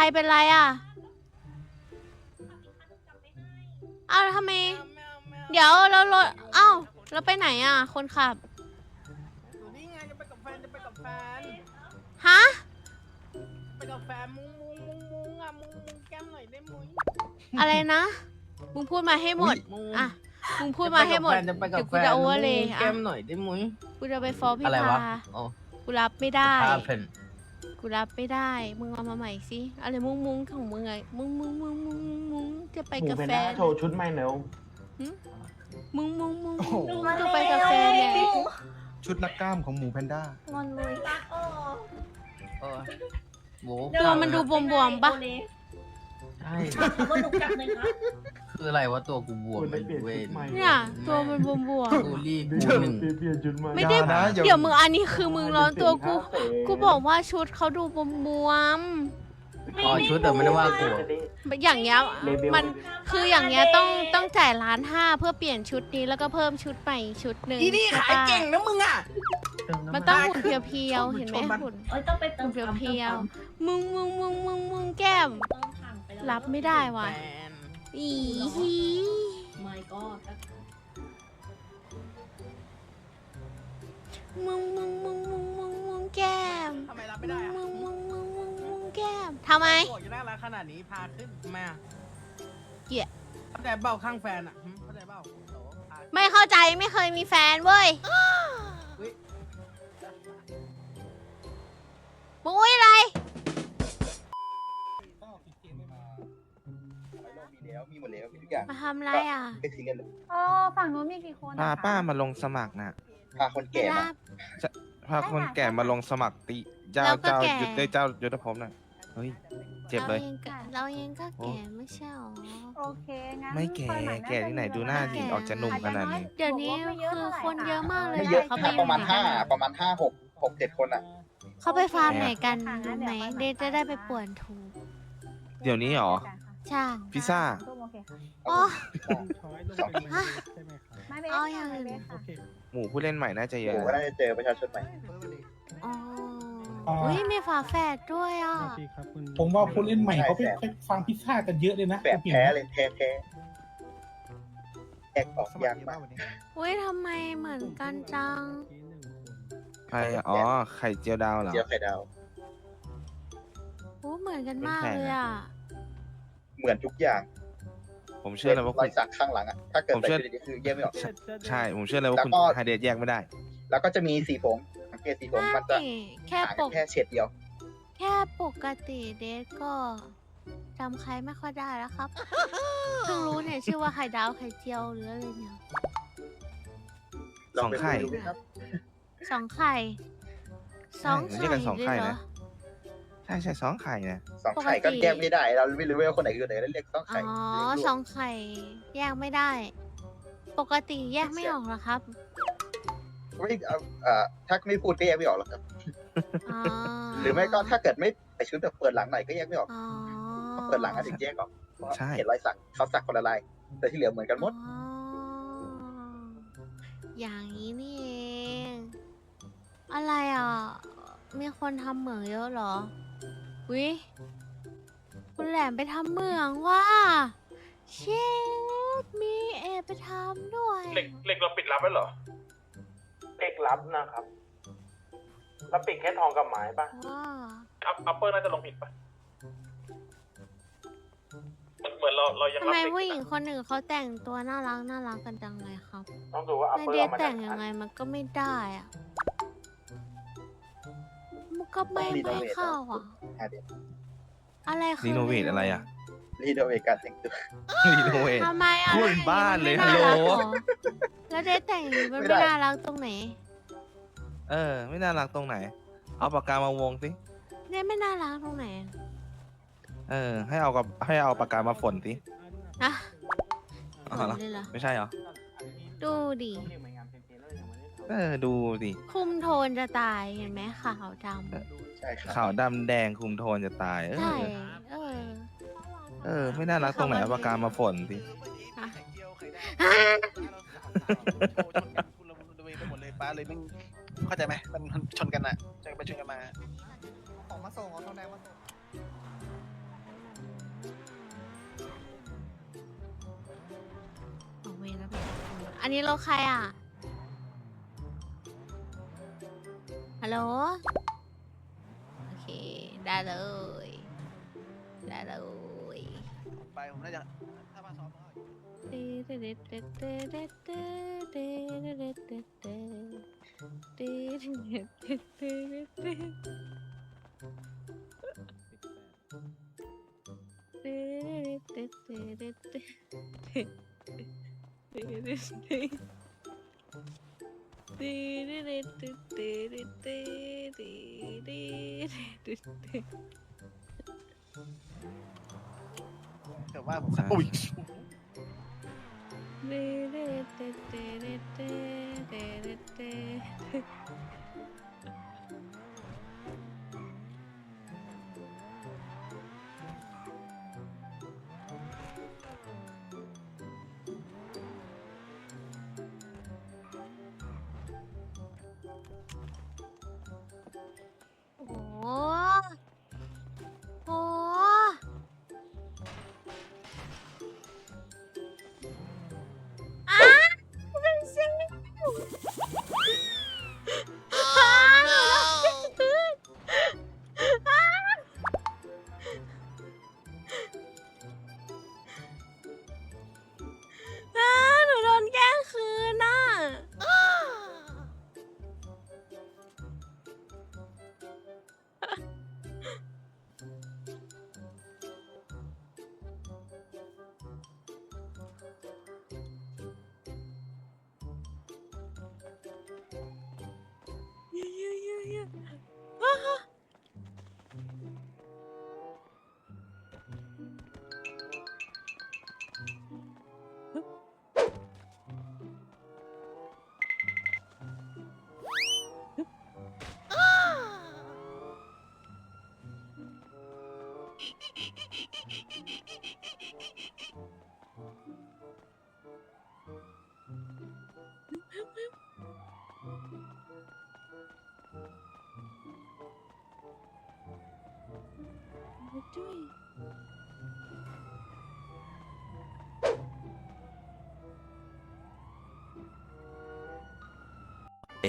รเป็นไรอะอ้าวแล้วทำไม เดี๋ยวเรารถเอ้าเราไปไหนอะ คนขับ อยู่นี่ไงจะไปกับแฟนจะไปกับแฟน ฮะ ไปกับแฟนมุ้งมุ้งมุ้งมุ้งอะมุ้งมุ้งแก้มหน่อยได้มุ้ยอะไรนะ มึงพูดมาให้หมด มุ้งอะ มึงพูดมาให้หมด จะไปกับเดี๋ยวแฟกูนจะโอเวอร์เลยมุ้งอะ แก้มหน่อยได้มุ้ย กูจะไปฟ้องพี่อะไรวะพาอ๋อกูรับไม่ได้ พาเพน กูรับไม่ได้ มึงเอามาใหม่สิ อะไรมุ้งมุ้งของมึงไง มุ้งมุ้งมุ้งมุ้งมุ้งมุ้งจะไปหมูกับแพนแฟด้าน โชว์ชุดใหม่เร็วมุ้งมุ้งมุ้งโอ้โห มุ้งจะไปกับแฟนไงชุดนักกล้ามของหมูแพนด้า งอนเลยเออหมูตัวมันดูบวมๆปะ ใช่ว่าหนุกจับเลยครับ คืออะไรวะตัวกูบวมคุณไปได้เปลี่ยนเว้ชุดใหม่เนี่ยตัวมันบวมบวมกูรีบเดี๋กูยวหนึ่งเปลี่ยนชุดใหม่ไม่ได้อย่านะอย่าเดี๋ยวมึงอันนี้คือมึงร้อนตัวกูเดี๋ยวกูบอกว่าชุดเขาดูบวมบวมอ๋อชุดแต่ไม่ได้ว่ากูๆอย่างเงี้ยเลเบลมันคืออย่างเงี้ยต้องต้องจ่ายล้านห้าเพื่อเปลี่ยนชุดนี้แล้วก็เพิ่มชุดใหม่อีกชุดหนึ่งอีนี่ใช่ขายปะเก่งนะมึงอะมันต้องหุ่นเพียวๆเห็นไหมชนมันหุ่นเอ้ยต้องไปเติมเพียวปั๊มเพียวติมๆมึงมึงมึงมึงมึงแก้มปั๊มต้องผ่านไปแล้วรับไม่ได้ว่ะแฟน อีฮีไม่ก็มึงมึงมึงมึงมึงมึงแก้มทำไมรับไม่ได้อะมึงมึงมึงมึงมึงแก้มทำไมโอ้ยน่ารักขนาดนี้พาขึ้นทำไมอะเกลียด เข้าใจเบ้าข้างแฟนอะหึเข้าใจเบ้าโอ้โหพาไม่เข้าใจไม่เคยมีแฟนเว้ยอุ๊ยมึงอุ้ยอะไร แล้วมีหมดแล้วมีทุกอย่างมาทำอะไรอะไม่ทิ้งกันเลยเออฝั่งนู้นมีกี่คนพาอะคะป้ามาลงสมัครนะพาคนไม่แก่มารับพาคนแก่มาลงสมัครติเจ้าเราก็เจ้าแก่ยุทธได้เจ้ายุทธภพน่ะเฮ้ยเจ็บเลย รางก็เรายังก็แก่ไม่ใช่หรอ โอเคงั้นไม่แก่คนใหม่น่าแก่ที่ไหนดูหน้าสิแก่ออกจะหนุ่มขนาดนี้ เดี๋ยวนี้คือคนเยอะมากเลยไม่เยอะเขาไปค่ะประมาณไหนห้ากันประมาณห้าหกหกเจ็ดคนอะ เขาไปฟาร์มไหนกันรู้ไหมเดยวจะได้ไปป่วนถูก เดี๋ยวนี้เหรอใช่พิซซ่าโอเคค่ะอ๋อฮะไม่เป็นเอาอย่างอื่นไม่เป็นค่ะหมู่ผู้เล่นใหม่น่าจะเยโอ้อะโหก็ได้เจอประชาชนใหม่ อ๋ออุ้ยมีฝาแฝดด้วยอะผมว่าผู้เล่นใหม่เขาไปใช่ไปฟังพิซซ่ากันเยอะเลยนะแบบแท้เลยแท้แท้แอกออกยากมากอุ้ยทำไมเหมือนกันจัง ใครอะอ๋อ ไข่เจียวดาวเหรอ เจียวไข่ดาว อู้เหมือนกันมากเป็นแฝดเลยอะ เหมือนทุกอย่างผมเชื่อเลยว่ารคุอณ ยสักข้างหลังอะถ้าเกิดผมใส่เชื่อ ชุดนี้คือแยกไม่ออก ใช่ ผมเชื่อเลยว่าแล้วคุณก็ ไฮเดทแยกไม่ได้ แล้วก็จะมีสีผมสังเกตสีผมมันจะไม่แค่ห่างปกันกแค่เฉดเดียว แค่ปกติเดทก็จำใครไม่ค่อยได้แล้วครับเพิ่งรู้เนี่ยชื่อว่าไข่ดาวไข่เจียวหรืออะไรเนี่ยลองไปสองไข่ ดูครับ สองไข่สองใช่มันเรียกกันสองไข่เลยเหรนะใช่ใช่สองไข่นะ สองไข่ก็แยกไม่ได้ เราไม่รู้ว่าคนไหนคือคนไหนแล้วเรียกสองอ๋ไข่อเรียกลูกสองไข่แยกไม่ได้ ปกติแยกไม่ออกเหรอครับไม่เอาเอ่อถ้าไม่พูดก็แยกไม่ออกหรอกครับ อ๋อหรือไม่ก็ถ้าเกิดไม่ใส่ชุดแบบเปิดหลังหน่อยก็แยกไม่ออก อ๋อเปิดหลังก็ถึงแยกออกเพราะใช่ เห็นรอยสักเขาสักคนละลาย แต่ที่เหลือเหมือนกันหมด อ๋ออย่างนี้นี่เองอะไรอะ มีคนทำเหมืองเยอะเหรอ วิคุณแหลมไปทำเหมืองว่าเชฟมีเอไปทำด้วย เหล็กเหล็กเราปิดรับไว้เหรอเอกรับนะครับ แล้วปิดแค่ทองกับไม้ปะว้าอัพอัปเปอร์น่าจะลงผิดปะมันเหมือนเราเรายังทำรับไมเหล็กผู้หญิงคนหนึ่งเขาแต่งตัวน่ารักน่ารักกันจังเลยครับต้องดูว่าอัปไม่เปอร์ได้เอามาแต่จากงไหนยังไงมันก็ไม่ได้อะมันก็ไม่ต้องรีโนไม่เวทเข้าอะ อะเดี๋ยวอะไรคือรีโนเวทอะไรอะรีโนเวทการแต่งตัว รีโนเวท ทำไมอะพูดเป็นบ้านเลยมัไม่ฮัลโหลรักเรอแล้วเดทแต่งอย่างนี้มันไม่ไม่ได้ น่ารักตรงไหนเออ ไม่น่ารักตรงไหน เอาปากกามาวงสิเดทไม่น่ารักตรงไหนเออ ให้เอากับให้เอาปากกามาฝนสิอะอ๋อฝนเหรอเลยเหรอไม่ใช่เหรอ ดูดิเออ ดูดิคุมโทนจะตายเห็นไหมขาวด ใช่ขาวดำแดงคุมโทนจะตาย เอใช่อ เออ เออ ไม่น่ารักตรงไหนอาปารกามาฝนสิอะ ป้าเลยไม่เข้าใจไหมมันชนกันอะจะไปชนกันมา ของมาส่งเอาทองแดงมาส่งเอาเวรแล้อันนี้เราใครอะ ฮัลโหล ได้เลย ได้เลยไปผมน่าจะถ้ามาซ้อมก็ แต่ว่าผมอุ้ยโอ้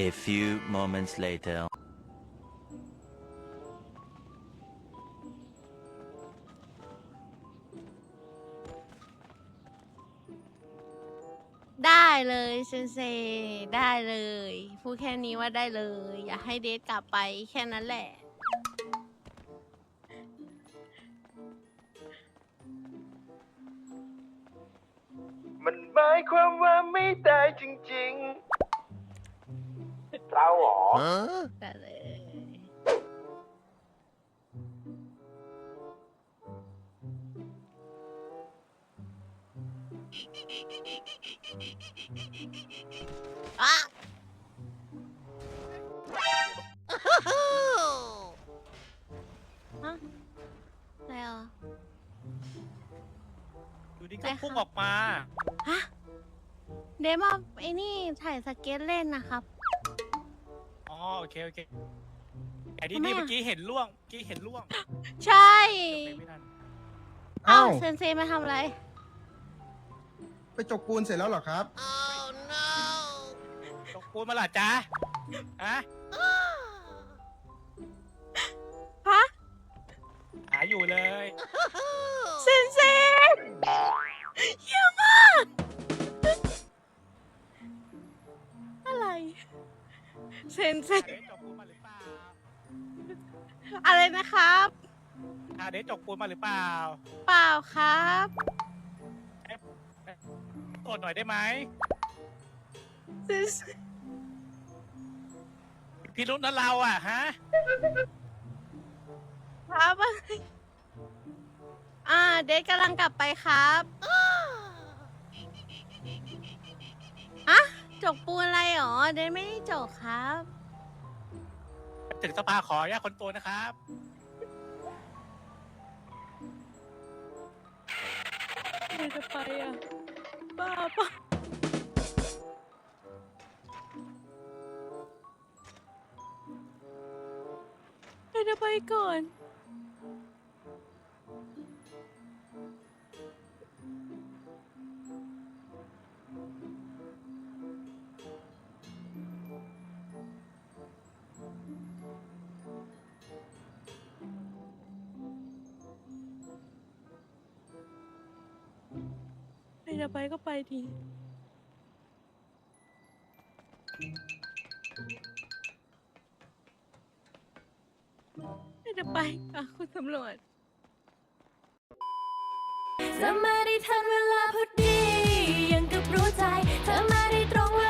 A few moments later. ได้เลยเซนเซได้เลย พูดแค่นี้ว่าได้เลย อย่าให้เดทกลับไปแค่นั้นแหละ มันหมายความว่าไม่ได้จริง เราเหรอได้เลย อะ ฮะอะไรอะ อยู่ดีไปก็ค่ะ พุ่งออกมาฮะเดมมาไอ้นี่ถ่ายสเก็ตเล่นนะครับอ๋อโอ เคโอเคแต่ที่ทำไมนี่อะเมื่อกี้เห็นล่วงเมื่อกี้เห็นล่วงใช่ไปไม่ทันเอ้าเอ้าเซนเซมาทำอะไร ไปจกปูนเสร็จแล้วเหรอครับ ตกปูนมาล่ะจ๊ะฮะฮะ หาอยู่เลยเซนเซเยี่ นเซหาเดชจกปูนมาหรือเปล่าอะไรนะครับหาเดชจกปูนมาหรือเปล่าเปล่าครับ ตรวจหน่อยได้ไหมเซนเซพี่รุ่นนั้นเราอะฮะ ครับอ่าเดทกำลังกลับไปครับอะจกปูนอะไรหรอ เดทไม่ได้จกครับ ถึงสภาขออนุญาตคนตัวนะครับ ใครจะไปอะ บ้าปะใครจะไปก่อน จะไปก็ไปทีใครจะไปค่ะคุณตำรวจ เธอมาได้ทันเวลาพอดี ยังกับรู้ใจ เธอมาได้ตรงเวลา